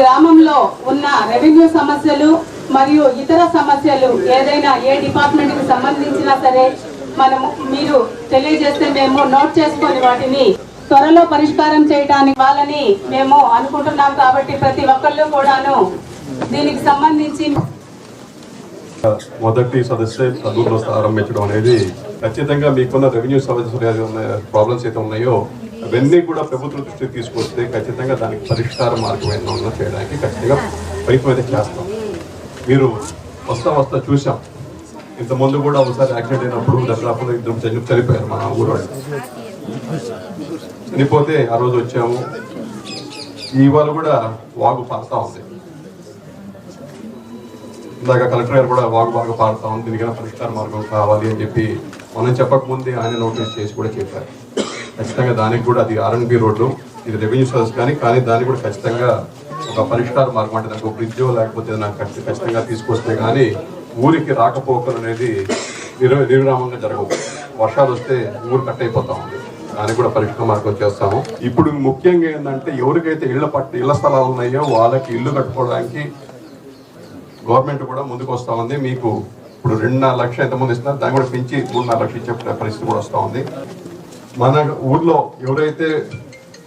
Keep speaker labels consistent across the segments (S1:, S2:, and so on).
S1: గ్రామంలో ఉన్న రెవెన్యూ సమస్యలు మరియు ఇతర సమస్యలు ఏదైనా ఏ డిపార్ట్మెంట్కి సంబంధించినా సరే మనము మీరు తెలియజేస్తే మేము నోట్ చేసుకొని వాటిని త్వరలో పరిష్కారం చేయడానికి వాళ్ళని మేము అనుకుంటున్నాం కాబట్టి ప్రతి ఒక్కళ్ళు కూడాను దీనికి సంబంధించి
S2: మొదటి సదస్సు చదువులో ప్రారంభించడం అనేది ఖచ్చితంగా మీకున్న రెవెన్యూ సమస్యలు ప్రాబ్లమ్స్ అయితే ఉన్నాయో అవన్నీ కూడా ప్రభుత్వ దృష్టికి తీసుకొస్తే ఖచ్చితంగా దానికి పరిష్కార మార్గం ఎన్నో ఉన్నా చేయడానికి ఖచ్చితంగా ప్రయత్నం అయితే చేస్తాం. మీరు వస్తా వస్తా చూసాం. ఇంతకుముందు కూడా ఒకసారి యాక్సిడెంట్ అయినప్పుడు దర్దాపు ఇద్దరు చని చనిపోయారు మా ఊరు చనిపోతే ఆ రోజు వచ్చాము. ఇవాళ కూడా వాగు పారుతా ఉంది. ఇందాక కలెక్టర్ గారు కూడా వాగు బాగా పారుతా ఉంది. దీనికైనా పరిష్కార మార్గం కావాలి అని చెప్పి మనం చెప్పకముందే ఆయన నోటీస్ చేసి కూడా చెప్పారు. ఖచ్చితంగా దానికి కూడా అది ఆర్ఎన్బి రోడ్లు ఇది రెవెన్యూ సర్వీస్ కానీ కానీ దానికి కూడా ఖచ్చితంగా ఒక పరిష్కార మార్గం అంటే దానికి ఒక బ్రిడ్జో లేకపోతే నాకు ఖచ్చితంగా తీసుకొస్తే కానీ ఊరికి రాకపోకలు అనేది నిర నిర్విరామంగా జరగవు. వర్షాలు వస్తే ఊరు కట్ అయిపోతా ఉంది. దానికి కూడా పరిష్కార మార్గం చేస్తాము. ఇప్పుడు ముఖ్యంగా ఏంటంటే ఎవరికైతే ఇళ్ళ పట్టు ఇళ్ళ స్థలాలు ఉన్నాయో వాళ్ళకి ఇల్లు కట్టుకోవడానికి గవర్నమెంట్ కూడా ముందుకు వస్తూ ఉంది. మీకు ఇప్పుడు రెండున్నర లక్షలు ఎంతమంది ఇస్తున్నారు? దాన్ని కూడా పెంచి మూడున్నర లక్షలు ఇచ్చే పరిస్థితి కూడా వస్తూ ఉంది. మన ఊర్లో ఎవరైతే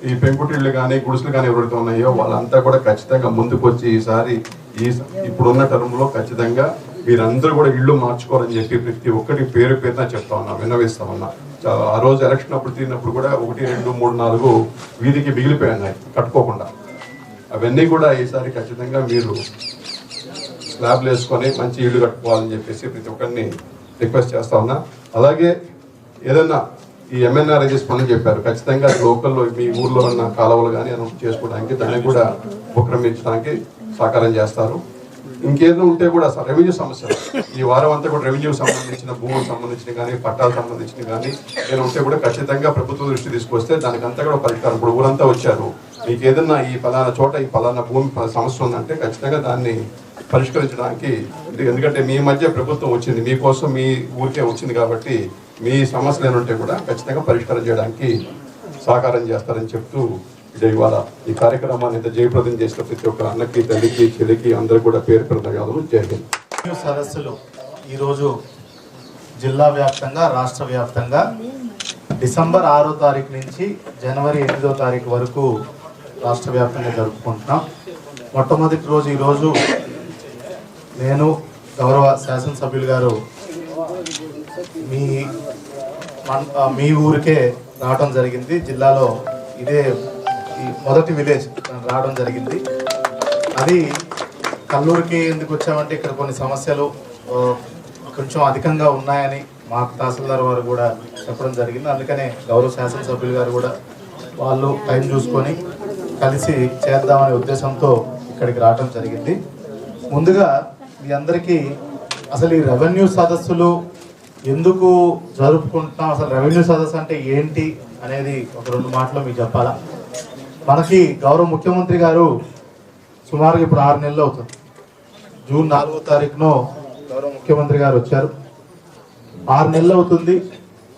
S2: ఈ పెంకుటిళ్ళు కానీ గుడిసెలు కానీ ఎవరైతే ఉన్నాయో వాళ్ళంతా కూడా ఖచ్చితంగా ముందుకు వచ్చి ఈసారి ఈ ఇప్పుడున్న టర్మ్లో ఖచ్చితంగా మీరందరూ కూడా ఇళ్ళు మార్చుకోవాలని చెప్పి ప్రతి ఒక్కటి పేరు పేరున చెప్తా ఉన్నా విన్నవిస్తా ఉన్నా. ఆ రోజు ఎలక్షన్ అప్పుడు తిరిగినప్పుడు కూడా ఒకటి రెండు మూడు నాలుగు వీధికి మిగిలిపోయినాయి కట్టుకోకుండా. అవన్నీ కూడా ఈసారి ఖచ్చితంగా మీరు స్లాబ్లు వేసుకొని మంచి ఇల్లు కట్టుకోవాలని చెప్పేసి ప్రతి ఒక్కరిని రిక్వెస్ట్ చేస్తా ఉన్నా. అలాగే ఏదన్నా ఈ ఎంఎన్ఆర్ఐజెస్ పనులు చెప్పారు. ఖచ్చితంగా లోకల్లో మీ ఊర్లో ఉన్న కాలువలు కానీ అనౌన్స్ చేసుకోవడానికి దాన్ని కూడా ఉపక్రమించడానికి సహకారం చేస్తారు. ఇంకేదో ఉంటే కూడా రెవెన్యూ సమస్య. ఈ వారం అంతా కూడా రెవెన్యూ సంబంధించిన భూములకు సంబంధించిన కానీ పట్టాలకు సంబంధించిన కానీ ఏదైనా ఉంటే కూడా ఖచ్చితంగా ప్రభుత్వ దృష్టి తీసుకొస్తే దానికంతా కూడా పరిష్కారం. ఇప్పుడు ఊరంతా వచ్చారు. మీకు ఏదన్నా ఈ పలానా చోట ఈ పలానా భూమి సమస్య ఉందంటే ఖచ్చితంగా దాన్ని పరిష్కరించడానికి ఎందుకంటే మీ మధ్య ప్రభుత్వం వచ్చింది. మీకోసం మీ ఊరికే వచ్చింది కాబట్టి మీ సమస్యలు ఏమంటే కూడా ఖచ్చితంగా పరిష్కారం చేయడానికి సహకారం చేస్తారని చెప్తూ ఇది ఇవాళ ఈ కార్యక్రమాన్ని అయితే జయప్రదం చేసిన ప్రతి ఒక్క అన్నకి తల్లికి చెల్లికి అందరూ కూడా పేరు పేరు ధన్యవాదాలు
S3: సదస్సులు ఈరోజు జిల్లా వ్యాప్తంగా రాష్ట్ర వ్యాప్తంగా డిసెంబర్ ఆరో తారీఖు నుంచి జనవరి ఎనిమిదో తారీఖు వరకు రాష్ట్ర వ్యాప్తంగా జరుపుకుంటున్నాం. మొట్టమొదటి రోజు ఈరోజు నేను గౌరవ శాసనసభ్యులు గారు మీ మన్- మీ ఊరికే రావడం జరిగింది. జిల్లాలో ఇదే ఈ మొదటి విలేజ్ రావడం జరిగింది. అది కల్లూరికి ఎందుకు వచ్చామంటే ఇక్కడ కొన్ని సమస్యలు కొంచెం అధికంగా ఉన్నాయని మాకు తహసీల్దార్ వారు కూడా చెప్పడం జరిగింది. అందుకనే గౌరవ శాసనసభ్యులు గారు కూడా వాళ్ళు టైం చూసుకొని కలిసి చేద్దామనే ఉద్దేశంతో ఇక్కడికి రావడం జరిగింది. ముందుగా మీ అందరికీ అసలు ఈ రెవెన్యూ సదస్సులు ఎందుకు జరుపుకుంటున్నాం? అసలు రెవెన్యూ సదస్సు అంటే ఏంటి అనేది ఒక రెండు మాటలు మీకు చెప్పాలా? మనకి గౌరవ ముఖ్యమంత్రి గారు సుమారుగా ఇప్పుడు ఆరు నెలలు అవుతుంది. జూన్ నాలుగో తారీఖునో గౌరవ ముఖ్యమంత్రి గారు వచ్చారు. ఆరు నెలలు అవుతుంది.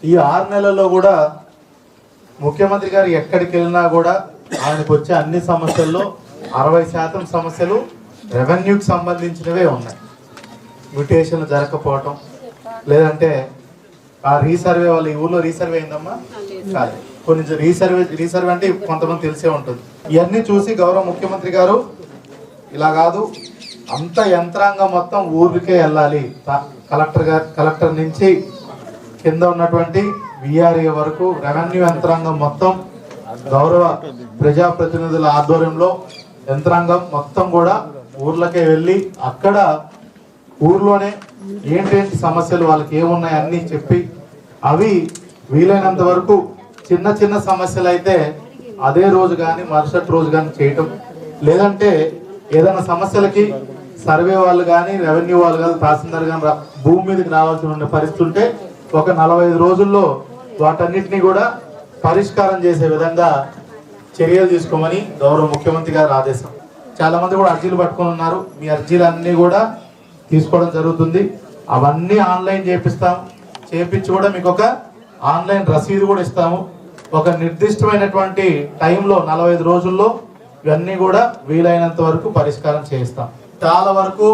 S3: ఈ ఆరు నెలల్లో కూడా ముఖ్యమంత్రి గారు ఎక్కడికి వెళ్ళినా కూడా ఆయనకు వచ్చే అన్ని సమస్యల్లో అరవై శాతం సమస్యలు రెవెన్యూకి సంబంధించినవే ఉన్నాయి. మ్యూటేషన్ జరగకపోవటం లేదంటే ఆ రీసర్వే వాళ్ళ ఈ ఊర్లో రీసర్వే అయిందమ్మా? కాదు. కొన్ని రీసర్వే రీసర్వే అంటే కొంతమంది తెలిసే ఉంటుంది. ఇవన్నీ చూసి గౌరవ ముఖ్యమంత్రి గారు ఇలా కాదు అంత యంత్రాంగం మొత్తం ఊరికే వెళ్ళాలి. కలెక్టర్ గారు కలెక్టర్ నుంచి కింద ఉన్నటువంటి విఆర్ఏ వరకు రెవెన్యూ యంత్రాంగం మొత్తం గౌరవ ప్రజాప్రతినిధుల ఆధ్వర్యంలో యంత్రాంగం మొత్తం కూడా ఊర్లకే వెళ్ళి అక్కడ ఊర్లోనే ఏంటేంటి సమస్యలు వాళ్ళకి ఏమున్నాయి అన్నీ చెప్పి అవి వీలైనంత వరకు చిన్న చిన్న సమస్యలు అయితే అదే రోజు కానీ మరుసటి రోజు కానీ చేయటం. లేదంటే ఏదైనా సమస్యలకి సర్వే వాళ్ళు కానీ రెవెన్యూ వాళ్ళు కానీ తహసీల్దార్ కానీ రా- భూమి మీదకి రావాల్సి ఉన్న పరిస్థితి ఉంటే ఒక నలభై ఐదు రోజుల్లో వాటన్నిటిని కూడా పరిష్కారం చేసే విధంగా చర్యలు తీసుకోమని గౌరవ ముఖ్యమంత్రి గారు ఆదేశం. చాలా మంది కూడా అర్జీలు పట్టుకుని ఉన్నారు. మీ అర్జీలు కూడా తీసుకోవడం జరుగుతుంది. అవన్నీ ఆన్లైన్ చేపిస్తాం. చేపించి కూడా మీకు ఒక ఆన్లైన్ రసీదు కూడా ఇస్తాము. ఒక నిర్దిష్టమైనటువంటి టైంలో నలభై రోజుల్లో ఇవన్నీ కూడా వీలైనంత వరకు పరిష్కారం చేయిస్తాం. చాలా వరకు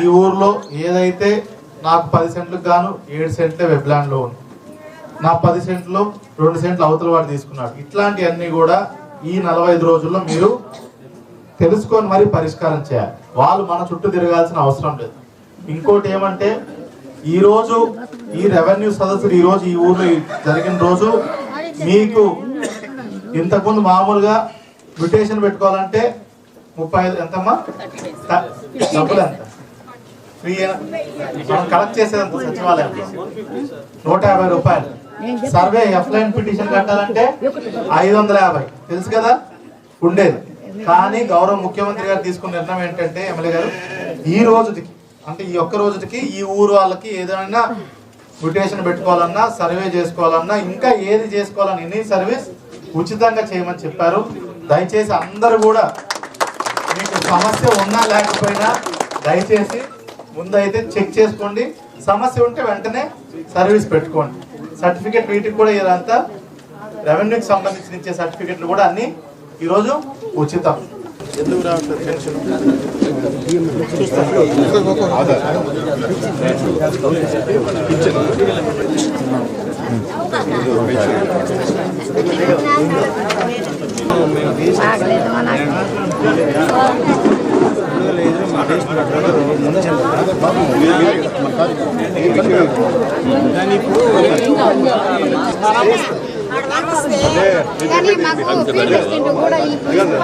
S3: ఈ ఊర్లో ఏదైతే నాకు పది సెంట్లకు గాను ఏడు సెంట్లే వెబ్లాండ్లో ఉంది నా పది సెంట్లు రెండు సెంట్లు అవతల వాడు తీసుకున్నాడు. ఇట్లాంటివన్నీ కూడా ఈ నలభై ఐదు రోజుల్లో మీరు తెలుసుకొని మరి పరిష్కారం చేయాలి. వాళ్ళు మన చుట్టూ తిరగాల్సిన అవసరం లేదు. ఇంకోటి ఏమంటే ఈ రోజు ఈ రెవెన్యూ సదస్సులు ఈ రోజు ఈ ఊర్లో జరిగిన రోజు మీకు ఇంతకుముందు మామూలుగా మ్యుటేషన్ పెట్టుకోవాలంటే ముప్పై ఐదు ఎంతమ్మా? డబ్బులు ఎంత ఫ్రీ మనం కలెక్ట్ చేసేదంత సచివాలయంలో నూట యాభై రూపాయలు. సర్వే ఎఫ్లైన్ పిటిషన్ కట్టాలంటే ఐదు వందల యాభై. తెలుసు కదా? ఉండేది. కానీ గౌరవ ముఖ్యమంత్రి గారు తీసుకున్న నిర్ణయం ఏంటంటే ఎమ్మెల్యే గారు ఈ రోజుకి అంటే ఈ ఒక్క రోజుకి ఈ ఊరు వాళ్ళకి ఏదైనా మ్యూటేషన్ పెట్టుకోవాలన్నా సర్వే చేసుకోవాలన్నా ఇంకా ఏది చేసుకోవాలన్నా ఎనీ సర్వీస్ ఉచితంగా చేయమని చెప్పారు. దయచేసి అందరూ కూడా మీకు సమస్య ఉన్నా లేకపోయినా దయచేసి ముందైతే చెక్ చేసుకోండి. సమస్య ఉంటే వెంటనే సర్వీస్ పెట్టుకోండి. సర్టిఫికేట్ వీటికి కూడా ఇదంతా రెవెన్యూకి సంబంధించిన ఇచ్చే సర్టిఫికెట్లు కూడా అన్ని ఈరోజు ఉచితం. ఎందుకు రావట్లేదు పెన్షన్